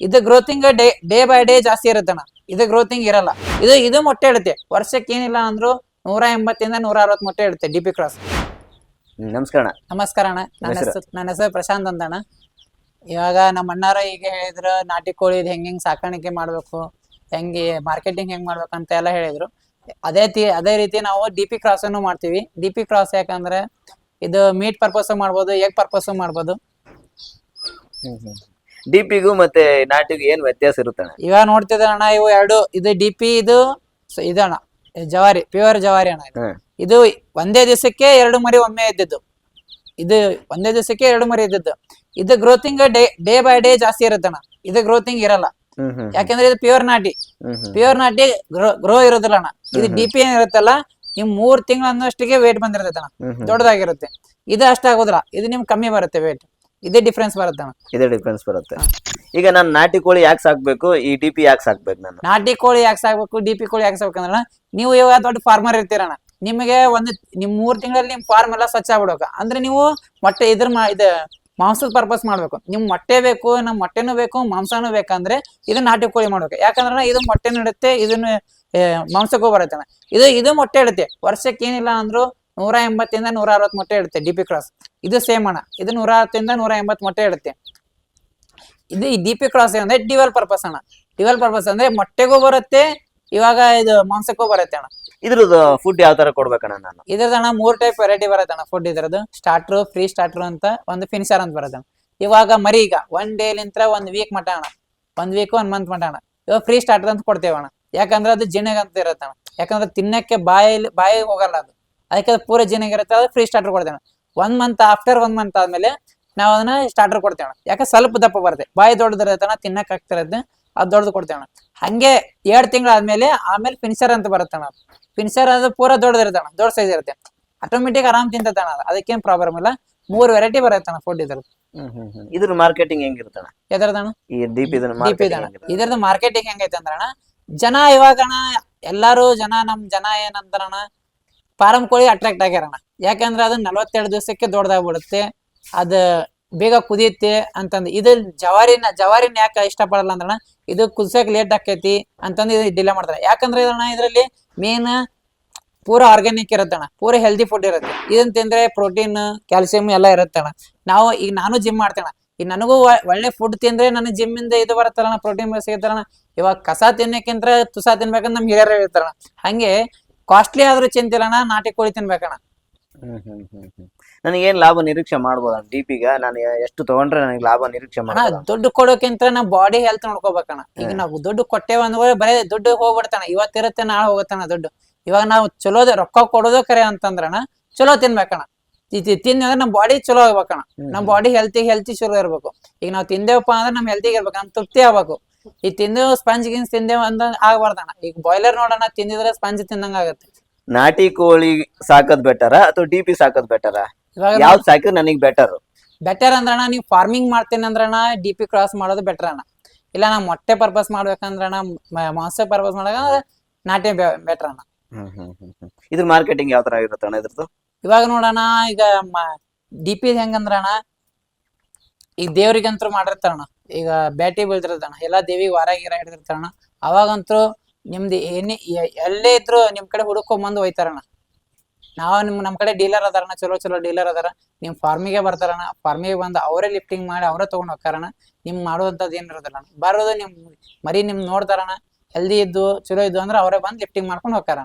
ಇದು growing day day by day ಜಾಸ್ತಿ ಇರುತ್ತಣ್ಣ. ಇದು ಗ್ರೋತಿಂಗ್ ಇರಲ್ಲ. ಇದು ಇದು ಮೊಟ್ಟೆ ಇಡುತ್ತೆ. ವರ್ಷಕ್ಕೆ ಏನಿಲ್ಲ ಅಂದ್ರು ನೂರ ಎಂಬತ್ತಿಂದ ನೂರ ಅರವತ್ತು ಮೊಟ್ಟೆ ಇಡುತ್ತೆ ಡಿ ಪಿ ಕ್ರಾಸ್ ನಮಸ್ಕಾರ ಅಣ್ಣ. ನಮಸ್ಕಾರ ಅಣ್ಣ. ನನ್ನ ಹೆಸ್ರು? ಹೆಸರು ನನ್ನ ಹೆಸರು ಪ್ರಶಾಂತ್ ಅಂತ ಅಣ್ಣ ಇವಾಗ ನಮ್ಮ ಅಣ್ಣಾರ ಈಗ ಹೇಳಿದ್ರು ನಾಟಿ ಕೋಳಿ ಹೆಂಗ್ ಹೆಂಗೆ ಸಾಕಾಣಿಕೆ ಮಾಡ್ಬೇಕು ಹೆಂಗೆ ಮಾರ್ಕೆಟಿಂಗ್ ಹೆಂಗ್ ಮಾಡ್ಬೇಕು ಅಂತ ಎಲ್ಲ ಹೇಳಿದ್ರು. ಅದೇ ತಿ ಅದೇ ರೀತಿ ನಾವು ಡಿ ಪಿ ಕ್ರಾಸ್ ಅನ್ನು ಮಾಡ್ತೀವಿ. ಡಿ ಪಿ ಕ್ರಾಸ್ ಯಾಕಂದ್ರೆ ಇದು ಮೀಟ್ ಪರ್ಪಸ್ ಮಾಡ್ಬೋದು ಎಗ್ ಪರ್ಪಸ್ ಮಾಡ್ಬೋದು. ಡಿಪಿಗೂ ಮತ್ತೆ ನಾಟಿಗೂ ಏನ್ ವ್ಯತ್ಯಾಸ ಇರುತ್ತೆ ಅಣ್ಣ? ಇವಾಗ ನೋಡ್ತಿದ್ರ ಅಣ್ಣ ಇವು ಎರಡು ಇದು ಡಿಪಿ ಇದು ಸ- ಇದು ಅಣ್ಣ ಜವಾರಿ ಪ್ಯೂರ್ ಜವಾರಿ ಅಣ್ಣ ಇದು. ಹ್ಮ್. ಇದು ಒಂದೇ ದಿವಸಕ್ಕೆ ಎರಡು ಮರಿ ಒಮ್ಮೆ ಇದ್ದಿದ್ದು. ಇದು ಒಂದೇ ದಿವಸಕ್ಕೆ ಎರಡು ಮರಿ ಇದ್ದಿದ್ದು. ಇದು growing day day by day ಜಾಸ್ತಿ ಇರುತ್ತಣ್ಣ ಇದು ಗ್ರೋತಿಂಗ್ ಇರಲ್ಲ. ಹ್ಮ್ ಹ್ಮ್ ಯಾಕಂದ್ರೆ ಇದು ಪ್ಯೂರ್ ನಾಟಿ. ಹ್ಮ್ ಹ್ಮ್. ಪ್ಯೂರ್ ನಾಟಿ ಗ್ರೋ ಗ್ರೋ ಇರೋದಿಲ್ಲ ಅಣ್ಣ. ಇದು ಡಿಪಿ ಏನ್ ಇರುತ್ತಲ್ಲ ನಿಮ್ ಮೂರ್ ತಿಂಗಳ ಅನ್ನೋಷ್ಟಿಗೆ ವೇಟ್ ಬಂದಿರ್ತೈತೆ ಅಣ್ಣ. ಹ್ಮ್ ಹ್ಮ್. ದೊಡ್ಡದಾಗಿರುತ್ತೆ. ಇದು ಅಷ್ಟಾಗೋದಿಲ್ಲ. ಇದು ನಿಮ್ ಕಮ್ಮಿ ಬರುತ್ತೆ ವೇಟ್ ಇದೇ ಡಿಫ್ರೆನ್ಸ್ ಬರುತ್ತೆ ಅಣ್ಣ. ಇದೇ ಡಿಫ್ರೆನ್ಸ್ ಬರುತ್ತೆ. ಈಗ ನಾನು ನಾಟಿ ಕೋಳಿ ಯಾಕೆ ಸಾಕ್ಬೇಕು? ಈ ಡಿಪಿ ಯಾಕೆ ಸಾಕ್ಬೇಕು ನಾನು? ನಾಟಿ ಕೋಳಿ ಯಾಕೆ ಸಾಕ್ಬೇಕು? ಡಿ ಪಿ ಕೋಳಿ ಯಾಕೆ ಸಾಕ್ಬೇಕಂದ್ರ ನೀವು ಇವಾಗ ದೊಡ್ಡ ಫಾರ್ಮರ್ ಇರ್ತೀರಣ್ಣ ನಿಮಗೆ ಒಂದು ನಿಮ್ ಮೂರ್ ತಿಂಗಳಲ್ಲಿ ನಿಮ್ ಫಾರ್ಮ್ ಎಲ್ಲ ಸ್ವಚ್ಛ ಆಗ್ಬಿಡ್ಬೇಕು ಅಂದ್ರೆ ನೀವು ಮೊಟ್ಟೆ ಇದ್ರ ಮಾ ಇದು ಮಾಂಸದ ಪರ್ಪಸ್ ಮಾಡ್ಬೇಕು. ನಿಮ್ ಮೊಟ್ಟೆ ಬೇಕು ನಮ್ ಮೊಟ್ಟೆನೂ ಬೇಕು ಮಾಂಸನೂ ಬೇಕಂದ್ರೆ ಇದು ನಾಟಿ ಕೋಳಿ ಮಾಡ್ಬೇಕು ಯಾಕಂದ್ರೆ ಇದು ಮೊಟ್ಟೆನೂ ಇಡುತ್ತೆ ಇದನ್ನು ಮಾಂಸಕ್ಕೂ ಬರುತ್ತೆ. ಇದು ಇದು ಮೊಟ್ಟೆ ಇಡುತ್ತೆ. ವರ್ಷಕ್ಕೆ ಏನಿಲ್ಲ ಅಂದ್ರು ನೂರ ಎಂಬತ್ತಿಂದ ನೂರ ಅರವತ್ತು ಮೊಟ್ಟೆ ಇಡುತ್ತೆ ಡಿ ಪಿ ಕ್ರಾಸ್ ಇದು ಸೇಮ್ ಅಣ್ಣ. ಇದು ನೂರ ಅರವತ್ತಿಂದ ನೂರ ಎಂಬತ್ತು ಮೊಟ್ಟೆ ಇಡುತ್ತೆ. ಇದು ಈ ಡಿ ಪಿ ಕ್ರಾಸ್ ಅಂದ್ರೆ ಡಿವಲ್ ಪರ್ಪಸ್ ಅಣ್ಣ. ಡಿವಲ್ ಪರ್ಪಸ್ ಅಂದ್ರೆ ಮೊಟ್ಟೆಗೂ ಬರುತ್ತೆ ಇವಾಗ ಇದು ಮಾಂಸಕ್ಕೂ ಬರುತ್ತೆ ಅಣ್ಣ. ಇದ್ರದ್ದು ಫುಡ್ ಯಾವ ತರ ಕೊಡ್ಬೇಕಣ್ಣ ನಾನು? ಇದ್ರದ್ದು ಅಣ್ಣ ಮೂರ್ ಟೈಪ್ ವೆರೈಟಿ ಬರುತ್ತೆ ಅಣ್ಣ ಫುಡ್ ಇದ್ರದ್ದು. ಸ್ಟಾರ್ಟ್ರು ಫ್ರೀ ಸ್ಟಾರ್ಟ್ರು ಅಂತ ಒಂದು ಫಿನಿಶರ್ ಅಂತ ಬರುತ್ತೆ ಅಣ್ಣ. ಇವಾಗ ಮರಿ ಈಗ ಒನ್ ಡೇಲಿಂತ್ರ ಒಂದ್ ವೀಕ್ ಮಟ್ಟ ಅಣ್ಣ. ಒಂದ್ ವೀಕ್ ಒನ್ ಮಂತ್ ಮಟ ಅಣ್ಣ. ಇವಾಗ ಫ್ರೀ ಸ್ಟಾರ್ಟರ್ ಅಂತ ಕೊಡ್ತೇವೆ ಅಣ್ಣ. ಯಾಕಂದ್ರೆ ಅದು ಜಿಣ್ಣಗಂತ ಅಂತ ಇರುತ್ತೆ ಅಣ್ಣ. ಯಾಕಂದ್ರೆ ತಿನ್ನಕ್ಕೆ ಬಾಯಲ್ಲಿ ಬಾಯಿಗೆ ಹೋಗಲ್ಲ ಅದು. ಅದಕ್ಕೆ ಅದು ಪೂರ ಜೀನ್ ಆಗಿರುತ್ತೆ ಅದು ಫ್ರೀ ಸ್ಟಾರ್ಟರ್ ಕೊಡ್ತೇವೆ one month after one month ಆದ್ಮೇಲೆ ನಾವು ಅದನ್ನ ಸ್ಟಾರ್ಟರ್ ಕೊಡ್ತೇವೆ ಯಾಕೆ ಸ್ವಲ್ಪ ದಪ್ಪ ಬರುತ್ತೆ. ಬಾಯಿ ದೊಡ್ಡದಿರುತ್ತೆ ಅಣ್ಣ ತಿನ್ನಕ್ ಆಗ್ತಿರದ್ ಅದು ದೊಡ್ಡದು ಕೊಡ್ತೇವೆ ಹಂಗೆ ಎರಡ್ ತಿಂಗಳಾದ್ಮೇಲೆ ಆಮೇಲೆ ಫಿನಿಶರ್ ಅಂತ ಬರುತ್ತೆ ಅಣ್ಣ ಫಿನಿಶರ್ ಅದು ಪೂರ ದೊಡ್ಡದಿರುತ್ತೆ ದೊಡ್ಡ ಸೈಜ್ ಇರುತ್ತೆ. ಆಟೋಮೆಟಿಕ್ ಆರಾಮ್ ತಿಂತಾನ ಅದಕ್ಕೇನ್ ಪ್ರಾಬ್ಲಮ್ ಇಲ್ಲ. ಮೂರ್ ವೆರೈಟಿ ಬರುತ್ತೆ ಅಣ್ಣ ಫುಡ್ ಇದ್ರದ್ದು ಹ್ಮ್ ಇದ್ರ ಮಾರ್ಕೆಟಿಂಗ್ ಹೆಂಗ್ ಎದ್ರದಣ್ಣ ಈ ಡಿಪಿ ಇದನ್ನ ಇದ್ರದ್ದು. ಮಾರ್ಕೆಟಿಂಗ್ ಹೆಂಗೈತೆ ಅಂದ್ರಣ್ಣ ಜನ ಇವಾಗ ಎಲ್ಲಾರು ಜನ ನಮ್ ಜನ ಏನಂತಾರಣ್ಣ ಫಾರಂ ಕೋಳಿ ಅಟ್ರಾಕ್ಟ್ ಆಗ್ಯಾರಣ. ಯಾಕಂದ್ರೆ ಅದು ನಲವತ್ತೆರಡು ದಿವಸಕ್ಕೆ ದೊಡ್ಡದಾಗ್ಬಿಡುತ್ತೆ ಅದ ಬೇಗ ಕುದಿಯುತ್ತೆ ಅಂತಂದು, ಇದು ಜವಾರಿನ ಜವಾರಿನ ಯಾಕೆ ಇಷ್ಟಪಡಲ್ಲ ಅಂದ್ರಣ, ಇದು ಕುದಿಸಕ್ ಲೇಟ್ ಆಕೈತಿ ಅಂತಂದು ಇದು ಡಿಲೇ ಮಾಡ್ತಾರೆ. ಯಾಕಂದ್ರೆ ಇದನ್ನ ಇದರಲ್ಲಿ ಮೇನ್ ಪೂರ ಆರ್ಗ್ಯಾನಿಕ್ ಇರುತ್ತಣ್ಣ, ಪೂರ ಹೆಲ್ದಿ ಫುಡ್ ಇರುತ್ತೆ. ಇದನ್ನ ತಿಂದ್ರೆ ಪ್ರೋಟೀನ್ ಕ್ಯಾಲ್ಸಿಯಂ ಎಲ್ಲ ಇರುತ್ತಣ್ಣ. ನಾವು ಈಗ ನಾನು ಜಿಮ್ ಮಾಡ್ತೇಣ ಈಗ ನನಗೂ ಒಳ್ಳೆ ಫುಡ್ ತಿಂದ್ರೆ ನನ್ನ ಜಿಮ್ ಇಂದ ಇದು ಬರುತ್ತಲ್ಲ ಪ್ರೋಟೀನ್ ಸಿಗುತ್ತಲ್ಲ ಇವಾಗ ಕಸ ತಿನ್ನಕ್ಕಿಂತ ತುಸ ತಿನ್ಬೇಕಂತ ನಮ್ ಹಿರಿಯರು ಹೇಳ್ತಾರಣ ಹಂಗೆ ಕಾಸ್ಟ್ಲಿ ಆದ್ರೂ ಚಿಂತಿಲ್ಲಣ್ಣ ನಾಟಿ ಕೋಳಿ ತಿನ್ಬೇಕಣ್ಣ. ಹ್ಮ್ ಹ್ಮ್ ಹ್ಮ್ ಹ್ಮ್. ನನಗೆ ಏನ್ ಲಾಭ ನಿರೀಕ್ಷೆ ಮಾಡ್ಬೋದ ಡಿಪಿಗ ನಾನು ಎಷ್ಟು ತಗೊಂಡ್ರೆ ನನಗೆ ಲಾಭ ನಿರೀಕ್ಷೆ ಅಣ್ಣ ಮಾಡ್ಬೋದಾ? ದುಡ್ಡು ಕೊಡೋಕ್ಕಿಂತ ನಮ್ಮ ಬಾಡಿ ಹೆಲ್ತ್ ನೋಡ್ಕೋಬೇಕಣ್ಣ. ಈಗ ನಾವು ದುಡ್ಡು ಕೊಟ್ಟೇವ ಅಂದ್ರೆ ಬರೇ ದುಡ್ಡು ಹೋಗ್ಬಿಡ್ತಾನ ಇವತ್ತಿರುತ್ತೆ ನಾಳೆ ಹೋಗುತ್ತಾನ ದುಡ್ಡು. ಇವಾಗ ನಾವು ಚಲೋದ ರೊಕ್ಕ ಕೊಡೋದು ಕರೆ ಅಂತಂದ್ರಣ ಚಲೋ ತಿನ್ಬೇಕಣ್ಣ. ತಿಂದ್ರೆ ನಮ್ಮ ಬಾಡಿ ಚಲೋ ಆಗ್ಬೇಕಣ್ಣ. ನಮ್ಮ ಬಾಡಿ ಹೆಲ್ತಿ ಹೆಲ್ತಿ ಚಲೋ ಇರ್ಬೇಕು. ಈಗ ನಾವು ತಿಂದೇವಪ್ಪ ಅಂದ್ರೆ ನಮ್ ಹೆಲ್ತಿಗೆ ಇರ್ಬೇಕು. ನಮ್ ತೃಪ್ತಿ ಆಗ್ಬೇಕು. ಈಗ ತಿಂದೇವು ಸ್ಪಂಜ್ ಗಿನ್ಸ್ ತಿಂದೇವ್ ಅಂದ ಆಗ್ಬಾರ್ದಣ್ಣ. ಈಗ ಬಾಯ್ಲರ್ ನೋಡೋಣ ತಿಂದಿದ್ರೆ ಸ್ಪಂಜ್ ತಿಂದಂಗ ಆಗತ್ತೆ. ನಾಟಿ ಕೋಳಿ ಸಾಕದ್ ಬೆಟರ ಅಥವಾ ಡಿಪಿ ಸಾಕೋದ್ ಬೆಟರ ಇವಾಗ ಯಾವ್ದು ಸಾಕಿದ್ರೆ ನನಗೆ ಬೆಟರ್ ಬೆಟರ್ ಅಂದ್ರಣ ನೀವು ಫಾರ್ಮಿಂಗ್ ಮಾಡ್ತೀನಿ ಅಂದ್ರಣ ಡಿ ಪಿ ಕ್ರಾಸ್ ಮಾಡೋದು ಬೆಟರ್ ಅಣ್ಣ. ಇಲ್ಲ ನಾ ಮೊಟ್ಟೆ ಪರ್ಪಸ್ ಮಾಡ್ಬೇಕಂದ್ರಣ ಮಾಂಸ ಪರ್ಪಸ್ ಮಾಡ್ಬೇಕಂದ್ರೆ ನಾಟಿ ಬೆಟರ್ ಅಣ್ಣ. ಇದ್ರ ಮಾರ್ಕೆಟಿಂಗ್ ಯಾವ ತರ ಇರುತ್ತೆ ಅಣ್ಣ ಇದ್ರದ್ದು? ಇವಾಗ ನೋಡೋಣ ಈಗ ಡಿ ಪಿ ಹೆಂಗಂದ್ರಣ್ಣ ಈಗ ದೇವ್ರಿಗಂತೂ ಮಾಡಿರ್ತಾರಣ್ಣ. ಈಗ ಬ್ಯಾಟಿ ಬೀಳ್ತಿರ್ತಾನ ಎಲ್ಲಾ ದೇವಿ ವಾರ ಗೀರ ಹಿಡ್ದಿರ್ತಾನ ಅವಾಗಂತೂ ನಿಮ್ದು ಏನೇ ಎಲ್ಲೇ ಇದ್ರು ನಿಮ್ ಕಡೆ ಹುಡುಕೊಂಬಂದು ಒಯ್ತಾರಣ್ಣ ನಾವ್ ನಿಮ್, ನಮ್ ಕಡೆ ಡೀಲರ್ ಅದಾರಣ ಚಲೋ ಚಲೋ ಡೀಲರ್ ಅದಾರ ನಿಮ್ ಫಾರ್ಮಿಗೆ ಬರ್ತಾರಣ ಫಾರ್ಮಿಗೆ ಬಂದು ಅವರೇ ಲಿಫ್ಟಿಂಗ್ ಮಾಡಿ ಅವರೇ ತಗೊಂಡ್ ಹೋಗ್ತಾರಣ ನಿಮ್ ಮಾಡುವಂತದ್ದು ಏನ್ ಇರೋದಿಲ್ಲ ಅಣ್ಣ. ಬರೋದು ನಿಮ್, ಮರಿ ನಿಮ್ ನೋಡ್ತಾರಣ ಹೆಲ್ದಿ ಇದ್ದು, ಚಲೋ ಇದ್ದು ಅಂದ್ರೆ ಅವರೇ ಬಂದು ಲಿಫ್ಟಿಂಗ್ ಮಾಡ್ಕೊಂಡು ಹ್ಮ್.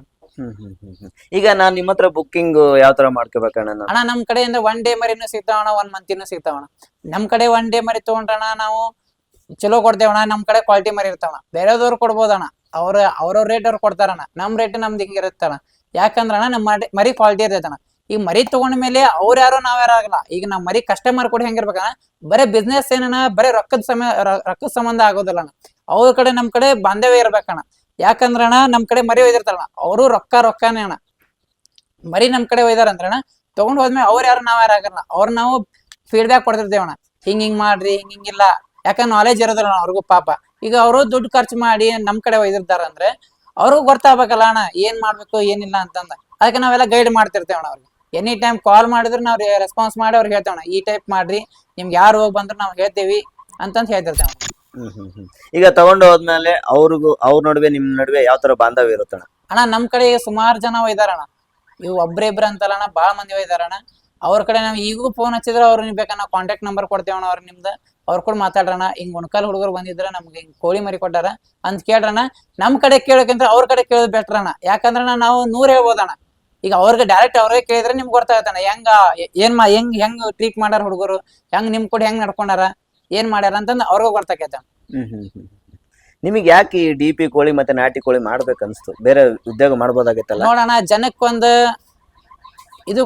ಈಗ ನಾನ್ ನಿಮ್ಮ ಹತ್ರ ಬುಕ್ಕಿಂಗ್ ಯಾವ ತರ ಮಾಡ್ಕೋಬೇಕಣ್ಣ ನಾನು? ಅಣ್ಣ ನಮ್ ಕಡೆಯಿಂದ ಒನ್ ಡೇ ಮರಿನೂ ಸಿಗ್ತಾವಣ ಒನ್ ಇನ್ನು ಸಿಗ್ತಾವಣ ನಮ್ ಕಡೆ ಒನ್ ಡೇ ಮರಿ ತಗೊಂಡ್ರಣ ನಾವು ಚಲೋ ಕೊಡ್ತೇವಣ ನಮ್ ಕಡೆ ಕ್ವಾಲಿಟಿ ಮರಿ ಇರ್ತಾವಣ ಬೇರೆದವ್ರು ಕೊಡ್ಬೋದಣ್ಣ ಅವ್ರ ಅವ್ರವ್ರ ರೇಟ್ ಅವ್ರು ಕೊಡ್ತಾರಣ್ಣ ನಮ್ ರೇಟ್ ನಮ್ದು ಹಿಂಗ ಇರುತ್ತಣ್ಣ ಯಾಕಂದ್ರಣ್ಣ ನಮ್ ಮರಿ- ಮರಿ ಕ್ವಾಲಿಟಿ ಇರ್ತೈತಣ್ಣ ಈಗ ಮರಿ ತಗೊಂಡ ಮೇಲೆ ಅವ್ರ ಯಾರೋ ನಾವ್ ಯಾರು ಆಗಲ್ಲ. ಈಗ ನಾವ್ ಮರಿ ಕಸ್ಟಮರ್ ಕೂಡ ಹೆಂಗಿರ್ಬೇಕಣ್ಣ ಬರೇ ಬಿಸ್ನೆಸ್ ಏನಣ್ಣ ಬರೇ ರೊಕ್ಕದ ಸಮಯ ರೊಕ್ಕದ ಸಂಬಂಧ ಆಗೋದಿಲ್ಲ ಅಣ್ಣ. ಅವ್ರ ಕಡೆ ನಮ್ ಕಡೆ ಬಾಂಧವ್ಯ ಇರ್ಬೇಕಣ್ಣ ಯಾಕಂದ್ರಣ್ಣ ನಮ್ ಕಡೆ ಮರಿ ಒಯ್ದಿರ್ತಾರಣ ಅವರು ರೊಕ್ಕ ರೊಕ್ಕನೇ ಅಣ್ಣ. ಮರಿ ನಮ್ ಕಡೆ ಒಯ್ದಾರ ಅಂದ್ರಣ್ಣ ತಗೊಂಡ್ ಹೋದ್ಮೇಲೆ ಅವ್ರ ಯಾರು, ನಾವ್ ಯಾರು ಆಗಲ್ಲ. ಅವ್ರ ನಾವು ಫೀಡ್ಬ್ಯಾಕ್ ಕೊಡ್ತಿರ್ತೇವಣ್ಣ ಹಿಂಗ್ ಹಿಂಗ್ ಮಾಡ್ರಿ, ಹಿಂಗ್ ಹಿಂಗಿಲ್ಲ ಯಾಕಂದ್ರೆ ನಾಲೆಜ್ ಇರೋದಿಲ್ಲ ಅವ್ರಿಗೂ ಪಾಪ. ಈಗ ಅವರು ದುಡ್ಡು ಖರ್ಚು ಮಾಡಿ ನಮ್ ಕಡೆ ಒಯ್ದಿರ್ತಾರ ಅಂದ್ರೆ ಅವ್ರಿಗೂ ಗೊತ್ತಾಗಬೇಕಲ್ಲ ಅಣ್ಣ, ಏನ್ ಮಾಡ್ಬೇಕು, ಏನಿಲ್ಲ ಅಂತಂದ. ಅದಕ್ಕೆ ನಾವೆಲ್ಲ ಗೈಡ್ ಮಾಡ್ತಿರ್ತೇವಣ ಅವ್ರಿಗೆ. ಎನಿ ಟೈಮ್ ಕಾಲ್ ಮಾಡಿದ್ರೆ ನಾವು ರೆಸ್ಪಾನ್ಸ್ ಮಾಡಿ ಅವ್ರಿಗೆ ಹೇಳ್ತೇವಣ ಈ ಟೈಪ್ ಮಾಡ್ರಿ, ನಿಮ್ಗೆ ಯಾರು ಹೋಗಿ ಬಂದ್ರು ನಾವು ಹೇಳ್ತೇವಿ ಅಂತಂತ ಹ್ಮ್ ಈಗ ತಗೊಂಡು ಹೋದ್ಮೇಲೆ ಅವ್ರಿಗೂ, ಅವ್ರ ನಡುವೆ ನಿಮ್ ನಡುವೆ ಯಾವ ತರ ಬಾಂಧವ್ಯ ಇರುತ್ತಣ್ಣ? ಅಣ್ಣ, ನಮ್ ಕಡೆ ಸುಮಾರು ಜನ ಒಯ್ದಾರಣ ಇವು ಒಬ್ರಿಬ್ರ ಅಂತಲ್ಲಣ್ಣ ಭಾಳ ಮಂದಿ ಒಯ್ದಾರಣ ಅವ್ರ ಕಡೆ ನಾವು ಈಗೂ ಫೋನ್ ಹಚ್ಚಿದ್ರೆ ಅವ್ರ ಬೇಕಣ್ಣ ಬೇಕಾ? ಕಾಂಟ್ಯಾಕ್ಟ್ ನಂಬರ್ ಕೊಡ್ತೇವಣ್ಣ ಅವ್ರ ನಿಮ್ದು. ಅವ್ರ ಕೂಡ ಮಾತಾಡ್ರಣ ಹಿಂಗ್ ಉಣ್ಕಲ್ ಹುಡುಗರು ಬಂದಿದ್ರ ನಮ್ಗೆ ಹಿಂಗ್ ಕೋಳಿ ಮರಿ ಕೊಟ್ಟಾರ ಅಂತ ಕೇಳ್ರಣ ನಮ್ ಕಡೆ ಕೇಳೋಕ್ಕಿಂತ ಅವ್ರ ಕಡೆ ಕೇಳೋದು ಅಣ್ಣ. ಯಾಕಂದ್ರೆ ಅಣ್ಣ, ನಾವು ನೂರ್ ಹೇಳ್ಬೋದಣ್ಣ ಈಗ ಅವ್ರಿಗೆ ಡೈರೆಕ್ಟ್ ಅವ್ರೇ ಕೇಳಿದ್ರೆ ನಿಮ್ಗೆ ಗೊತ್ತಾಗತ್ತಣ್ಣ ಹೆಂಗ, ಏನ್ ಮಾ, ಹೆಂಗ್ ಹೆಂಗ್ ಟ್ರೀಟ್ ಮಾಡ್ಯಾರ ಹುಡುಗರು? ಹೆಂಗ್ ನಿಮ್ ಕೂಡ ಹೆಂಗ್ ನಡ್ಕೊಂಡಾರ? ಏನ್ ಮಾಡ್ಯಾರ ಅಂತಂದ್ ಅವ್ರಿಗೂ ಗೊತ್ತಾಕೈತ. ನಿಮಗೆ ಯಾಕೆ ಈ ಡಿ ಪಿ ಕೋಳಿ ಮತ್ತೆ ನಾಟಿ ಕೋಳಿ ಮಾಡ್ಬೇಕು ಅನ್ಸ್ತು ಬೇರೆ ಉದ್ಯೋಗ ಮಾಡ್ಬೋದಾಗಿತ್ತಲ್ಲ ನೋಡೋಣ ಜನಕ್ಕೊಂದು ಇದು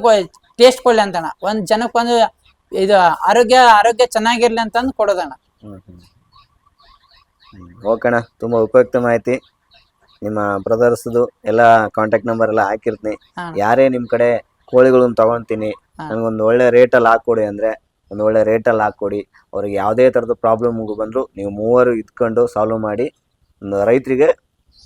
ಟೇಸ್ಟ್ ಕೊಡ್ಲಿ ಅಂತಣ್ಣ. ಒಂದ್ ಜನಕ್ಕೊಂದು ಇದು ಆರೋಗ್ಯ ಆರೋಗ್ಯ ಚೆನ್ನಾಗಿರ್ಲಿ ಅಂತಂದು ಕೊಡೋದಣ್ಣ. ಹ್ಮ್ ಹ್ಮ್. ಓಕೆಣ್ಣ. ತುಂಬಾ ಉಪಯುಕ್ತ ಮಾಹಿತಿ. ನಿಮ್ಮ ಬ್ರದರ್ಸ್ದು ಎಲ್ಲ ಕಾಂಟ್ಯಾಕ್ಟ್ ನಂಬರ್ ಎಲ್ಲ ಹಾಕಿರ್ತೀನಿ. ಯಾರೇ ನಿಮ್ ಕಡೆ ಕೋಳಿಗಳನ್ನ ತಗೊಂತೀನಿ. ನನಗೊಂದು ಒಳ್ಳೆ ರೇಟ್ ಅಲ್ಲಿ ಹಾಕೊಡಿ ಅಂದ್ರೆ ಒಂದು ಒಳ್ಳೆ ರೇಟಲ್ಲಿ ಹಾಕ್ಕೊಡಿ. ಅವ್ರಿಗೆ ಯಾವುದೇ ಥರದ ಪ್ರಾಬ್ಲಮ್ ಬಂದರೂ ನೀವು ಮೂವರು ಇದ್ಕೊಂಡು ಸಾಲ್ವ್ ಮಾಡಿ ಒಂದು ರೈತರಿಗೆ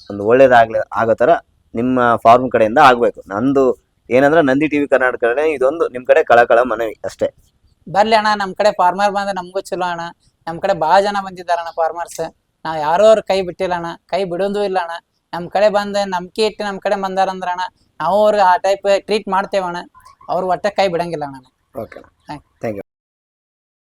ಒಂದು ಒಳ್ಳೇದಾಗ್ಲಿ ಆಗೋ ಥರ ನಿಮ್ಮ ಫಾರ್ಮ್ ಕಡೆಯಿಂದ ಆಗಬೇಕು. ನಂದು ಏನಂದ್ರೆ ನಂದಿ ಟಿವಿ ಕರ್ನಾಟಕ ಕಡೆ ಇದೊಂದು ನಿಮ್ಮ ಕಡೆ ಕಳಕಳ ಮನವಿ ಅಷ್ಟೇ. ಬರ್ಲಿ ಅಣ್ಣ ನಮ್ ಕಡೆ ಫಾರ್ಮರ್ ಬಂದ್ರೆ ನಮಗೂ ಚಲೋ ಅಣ್ಣ. ನಮ್ ಕಡೆ ಭಾಳ ಜನ ಬಂದಿದ್ದಾರಣ್ಣ ಫಾರ್ಮರ್ಸ್ ನಾವ್ ಯಾರೋ ಅವ್ರ ಕೈ ಬಿಟ್ಟಿಲ್ಲ ಅಣ್ಣ. ಕೈ ಬಿಡೋದು ಇಲ್ಲ ಅಣ್ಣ. ನಮ್ ಕಡೆ ಬಂದು ನಂಬಿಕೆ ಇಟ್ಟು ನಮ್ ಕಡೆ ಬಂದಾರ ಅಂದ್ರ ಅಣ್ಣ ನಾವು ಅವ್ರಿಗೆ ಆ ಟೈಪ್ ಟ್ರೀಟ್ ಮಾಡ್ತೇವಣ್ಣ ಅವ್ರು ಒಟ್ಟೆ ಕೈ ಬಿಡಂಗಿಲ್ಲ ಅಣ್ಣ. ಓಕೆ ಆಯ್ತ್.